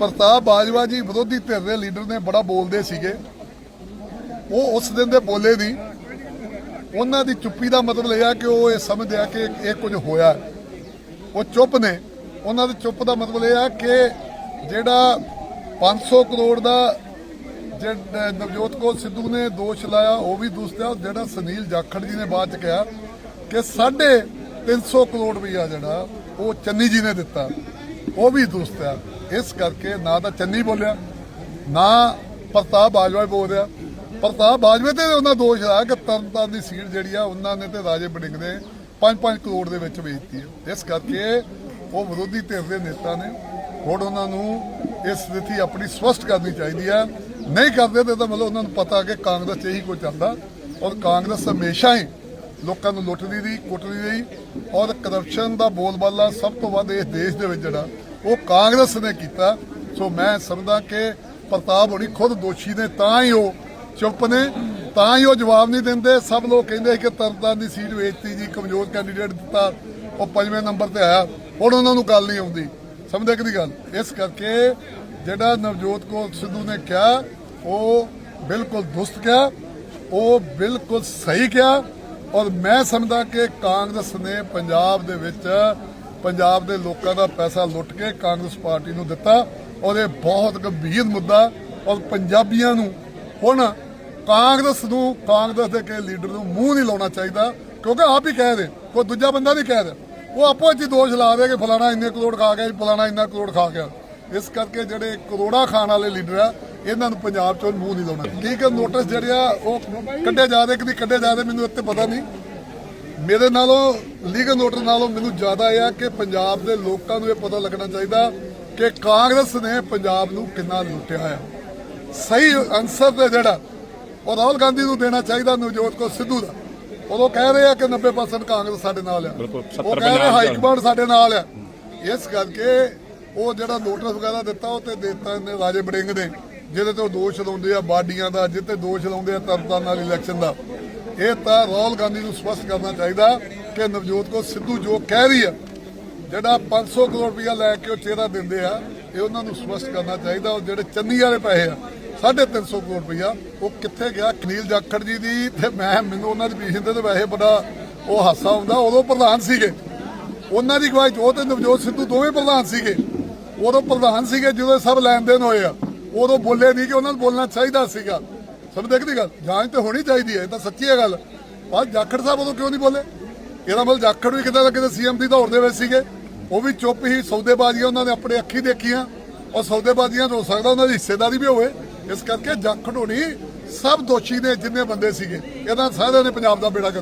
ਪ੍ਰਤਾਪ ਬਾਜਵਾ ਜੀ ਵਿਰੋਧੀ ਧਿਰ ਦੇ ਲੀਡਰ ਨੇ ਬੜਾ ਬੋਲਦੇ ਸੀਗੇ। ਉਹ ਉਸ ਦਿਨ ਦੇ ਬੋਲੇ ਨਹੀਂ ਉਹਨਾਂ ਦੀ ਚੁੱਪੀ ਦਾ ਮਤਲਬ ਇਹ ਆ ਕਿ ਉਹ ਇਹ ਸਮਝਦੇ ਆ ਕਿ ਇਹ ਕੁਝ ਹੋਇਆ। ਉਹ ਚੁੱਪ ਨੇ। ਉਹਨਾਂ ਦੇ ਚੁੱਪ ਦਾ ਮਤਲਬ ਇਹ ਆ ਕਿ ਜਿਹੜਾ 500 ਕਰੋੜ ਦਾ ਜਿਹੜਾ ਨਵਜੋਤ ਕੌਰ ਸਿੱਧੂ ਨੇ ਦੋਸ਼ ਲਾਇਆ, ਉਹ ਵੀ ਦੂਸਰਾ ਜਿਹੜਾ ਸੁਨੀਲ ਜਾਖੜ ਜੀ ਨੇ ਬਾਅਦ ਚ ਕਿਹਾ ਕਿ ਸਾਢੇ 300 ਕਰੋੜ ਰੁਪਈਆ ਜਿਹੜਾ ਉਹ ਚੰਨੀ ਜੀ ਨੇ ਦਿੱਤਾ। ਉਹ ਵੀ ਦੂਸਰਾ ਇਸ ਕਰਕੇ ਨਾ ਤਾਂ ਚੰਨੀ ਬੋਲਿਆ, ਨਾ ਪ੍ਰਤਾਪ ਬਾਜਵਾ ਬੋਲ ਰਿਹਾ। ਪ੍ਰਤਾਪ ਬਾਜਵੇ ਤੇ ਉਹਨਾਂ ਦੋਸ਼ ਲਾਇਆ ਕਿ ਤਰਨਤਾਰਨ ਦੀ ਸੀਟ ਜਿਹੜੀ ਆ, ਉਹਨਾਂ ਨੇ ਤੇ ਰਾਜੇ ਬੜਿੰਗ ਨੇ 5-5 ਕਰੋੜ ਦੇ ਵਿੱਚ ਵੇਚਤੀ ਹੈ ਇਸ ਕਰਕੇ ਉਹ ਵਿਰੋਧੀ ਧਿਰ ਦੇ ਨੇਤਾ ਨੇ ਹੁਣ ਉਹਨਾਂ ਨੂੰ ਇਸ ਸਥਿਤੀ ਆਪਣੀ ਸਪਸ਼ਟ ਕਰਨੀ ਚਾਹੀਦੀ ਹੈ ਨਹੀਂ ਕਰਦੇ ਤੇ ਤਾਂ ਮਤਲਬ ਉਹਨਾਂ ਨੂੰ ਪਤਾ ਕਿ ਕਾਂਗਰਸ 'ਚ ਇਹੀ ਕੁਝ ਚੱਲਦਾ ਔਰ ਕਾਂਗਰਸ ਹਮੇਸ਼ਾ ਹੀ ਲੋਕਾਂ ਨੂੰ ਲੁੱਟਦੀ ਰਹੀ, ਕੁੱਟਦੀ ਰਹੀ ਔਰ ਕਰਪਸ਼ਨ ਦਾ ਬੋਲਬਾਲਾ ਸਭ ਤੋਂ ਵੱਧ ਇਸ ਦੇਸ਼ ਦੇ ਵਿੱਚ ਜਿਹੜਾ ਉਹ ਕਾਂਗਰਸ ਨੇ ਕੀਤਾ। ਸੋ ਮੈਂ ਸਮਝਦਾ ਕਿ ਪ੍ਰਤਾਪ ਹੋਣੀ ਖੁਦ ਦੋਸ਼ੀ ਨੇ, ਤਾਂ ਹੀ ਉਹ ਚੁੱਪ ਨੇ, ਤਾਂ ਹੀ ਉਹ ਜਵਾਬ ਨਹੀਂ ਦਿੰਦੇ। ਸਭ ਲੋਕ ਕਹਿੰਦੇ ਕਿ ਤਰਨਤਾਰਨ ਦੀ ਸੀਟ ਵੇਚਤੀ ਜੀ, ਕਮਜ਼ੋਰ ਕੈਂਡੀਡੇਟ ਦਿੱਤਾ। ਉਹ ਪੰਜਵੇਂ ਨੰਬਰ ਤੇ ਆਇਆ। ਹੁਣ ਉਹਨਾਂ ਨੂੰ ਗੱਲ ਨਹੀਂ ਆਉਂਦੀ। ਸਮਝਦੇ ਕਿ ਗੱਲ? ਇਸ ਕਰਕੇ ਜਿਹੜਾ ਨਵਜੋਤ ਕੌਰ ਸਿੱਧੂ ਨੇ ਕਿਹਾ, ਉਹ ਬਿਲਕੁਲ ਦੁਸਤ ਕਿਹਾ, ਉਹ ਬਿਲਕੁਲ ਸਹੀ ਕਿਹਾ। ਔਰ ਮੈਂ ਸਮਝਦਾ ਕਿ ਕਾਂਗਰਸ ਨੇ ਪੰਜਾਬ ਦੇ ਵਿੱਚ ਪੰਜਾਬ ਦੇ ਲੋਕਾਂ ਦਾ ਪੈਸਾ ਲੁੱਟ ਕੇ ਕਾਂਗਰਸ ਪਾਰਟੀ ਨੂੰ ਦਿੱਤਾ ਔਰ ਇਹ ਬਹੁਤ ਗੰਭੀਰ ਮੁੱਦਾ ਔਰ ਪੰਜਾਬੀਆਂ ਨੂੰ ਹੁਣ ਕਾਂਗਰਸ ਨੂੰ, ਕਾਂਗਰਸ ਦੇ ਕੇ ਲੀਡਰ ਨੂੰ ਮੂੰਹ ਨਹੀਂ ਲਾਉਣਾ ਚਾਹੀਦਾ, ਕਿਉਂਕਿ ਆਪ ਹੀ ਕਹਿ ਰਹੇ, ਕੋਈ ਦੂਜਾ ਬੰਦਾ ਨਹੀਂ ਕਹਿ ਰਿਹਾ। ਉਹ ਆਪੋ ਵਿੱਚ ਹੀ ਦੋਸ਼ ਲਾ ਰਹੇ ਕਿ ਫਲਾਣਾ ਇੰਨੇ ਕਰੋੜ ਖਾ ਗਿਆ ਜੀ, ਫਲਾਣਾ ਇੰਨਾ ਕਰੋੜ ਖਾ ਗਿਆ। ਇਸ ਕਰਕੇ ਜਿਹੜੇ ਕਰੋੜਾ ਖਾਣ ਵਾਲੇ ਲੀਡਰ ਆ, ਇਹਨਾਂ ਨੂੰ ਪੰਜਾਬ ਚੋਂ ਮੂੰਹ ਨਹੀਂ ਲਾਉਣਾ। ਲੀਗਲ ਨੋਟਿਸ ਜਿਹੜੇ ਆ, ਉਹ ਕੱਢੇ ਜਾ ਰਹੇ ਕਿ ਨਹੀਂ, ਕੱਢੇ ਜਾ ਰਹੇ ਮੈਨੂੰ ਇੱਥੇ ਪਤਾ ਨਹੀਂ। ਮੇਰੇ ਨਾਲੋਂ ਲੀਗਲ ਨੋਟਿਸ ਨਾਲੋਂ ਮੈਨੂੰ ਜ਼ਿਆਦਾ ਇਹ ਆ ਕਿ ਪੰਜਾਬ ਦੇ ਲੋਕਾਂ ਨੂੰ ਇਹ ਪਤਾ ਲੱਗਣਾ ਚਾਹੀਦਾ ਕਿ ਕਾਂਗਰਸ ਨੇ ਪੰਜਾਬ ਨੂੰ ਕਿੰਨਾ ਲੁੱਟਿਆ ਹੈ ਸਹੀ ਆਨਸਰ ਤੇ ਜਿਹੜਾ ਉਹ ਰਾਹੁਲ ਗਾਂਧੀ ਨੂੰ ਦੇਣਾ ਚਾਹੀਦਾ ਨਵਜੋਤ ਕੋ ਸਿੱਧੂ ਦਾ। ਉਦੋਂ ਕਹਿ ਰਹੇ ਆ ਕਿ 90% ਕਾਂਗਰਸ ਸਾਡੇ ਨਾਲ ਆ। ਉਹ 70 ਕਹਿ ਰਹੇ ਹਾਈ ਕਮਾਂਡ ਸਾਡੇ ਨਾਲ ਆ। ਇਸ ਕਰਕੇ ਉਹ ਜਿਹੜਾ ਨੋਟਿਸ ਵਗੈਰਾ ਦਿੱਤਾ ਉਹ ਤੇ ਦਿੱਤਾ ਨੇ ਰਾਜੇ ਬੜਿੰਗ ਨੇ ਜਿਹਦੇ ਤੇ ਉਹ ਦੋਸ਼ ਲਾਉਂਦੇ ਆ ਬਾਡੀਆਂ ਦਾ ਜਿੱਤੇ ਦੋਸ਼ ਲਾਉਂਦੇ ਆ ਤਰਨਤਾਰਨ ਨਾਲ ਇਲੈਕਸ਼ਨ ਦਾ। ਇਹ ਤਾਂ ਰਾਹੁਲ ਗਾਂਧੀ ਨੂੰ ਸਪਸ਼ਟ ਕਰਨਾ ਚਾਹੀਦਾ ਕਿ ਨਵਜੋਤ ਕੋ ਸਿੱਧੂ ਜੋ ਕਹਿ ਰਹੀ ਆ ਜਿਹੜਾ 500 ਕਰੋੜ ਰੁਪਇਆ ਲੈ ਕੇ ਉਹ ਚਿਹਰਾ ਦਿੰਦੇ ਆ, ਇਹ ਉਹਨਾਂ ਨੂੰ ਸਪਸ਼ਟ ਕਰਨਾ ਚਾਹੀਦਾ ਉਹ ਜਿਹੜੇ ਚੰਨੀ ਵਾਲੇ ਪੈਸੇ ਆ 350 ਕਰੋੜ ਰੁਪਇਆ, ਉਹ ਕਿੱਥੇ ਗਿਆ? ਕਨੀਲ ਜਾਖੜ ਜੀ ਦੀ ਤੇ ਮੈਂ, ਮੈਨੂੰ ਉਹਨਾਂ ਦੀ ਪੀਛੇ ਤੇ ਵੈਸੇ ਬੜਾ ਉਹ ਹਾਸਾ ਹੁੰਦਾ ਉਦੋਂ ਪ੍ਰਧਾਨ ਸੀਗੇ। ਉਹਨਾਂ ਦੀ ਗਵਾਹੀ 'ਚ ਉਹ ਤੇ ਨਵਜੋਤ ਸਿੱਧੂ ਦੋਵੇਂ ਪ੍ਰਧਾਨ ਸੀਗੇ। ਉਦੋਂ ਪ੍ਰਧਾਨ ਸੀਗੇ ਜਦੋਂ ਸਭ ਲੈਣ ਦੇਣ ਹੋਏ ਆ, ਉਦੋਂ ਬੋਲੇ ਨਹੀਂ ਕਿ ਉਹਨਾਂ ਨੂੰ ਬੋਲਣਾ ਚਾਹੀਦਾ ਸੀਗਾ। ਸਮਝਦੇ ਕਿ ਗੱਲ, ਜਾਂਚ ਤੇ ਹੋਣੀ ਚਾਹੀਦੀ ਹੈ, ਇਹ ਤਾਂ ਸੱਚੀ ਹੈ ਗੱਲ। ਪਰ ਜਾਖੜ ਸਾਹਿਬ ਉਦੋਂ ਕਿਉਂ ਨਹੀਂ ਬੋਲੇ? ਇਹਦਾ ਮਤਲਬ ਜਾਖੜ ਵੀ ਕਿਤੇ ਨਾ ਕਿਤੇ ਸੀਐਮ ਦੀ ਦੌੜ ਦੇ ਵਿੱਚ ਸੀਗੇ। ਉਹ ਵੀ ਚੁੱਪ ਹੀ ਸੌਦੇਬਾਜ਼ੀਆਂ ਉਹਨਾਂ ਨੇ ਆਪਣੇ ਅੱਖੀ ਦੇਖੀਆਂ। ਔਰ ਸੌਦੇਬਾਜ਼ੀਆਂ ਹੋ ਸਕਦਾ ਉਹਨਾਂ ਦੀ ਹਿੱਸੇਦਾਰੀ ਵੀ ਹੋਵੇ। ਇਸ ਕਰਕੇ ਜਾਖੜ ਹੋਣੀ ਸਭ ਦੋਸ਼ੀ ਨੇ ਜਿੰਨੇ ਬੰਦੇ ਸੀਗੇ। ਇਹਨਾਂ ਸਾਰਿਆਂ ਨੇ ਪੰਜਾਬ ਦਾ ਬੇੜਾ ਗਰਕ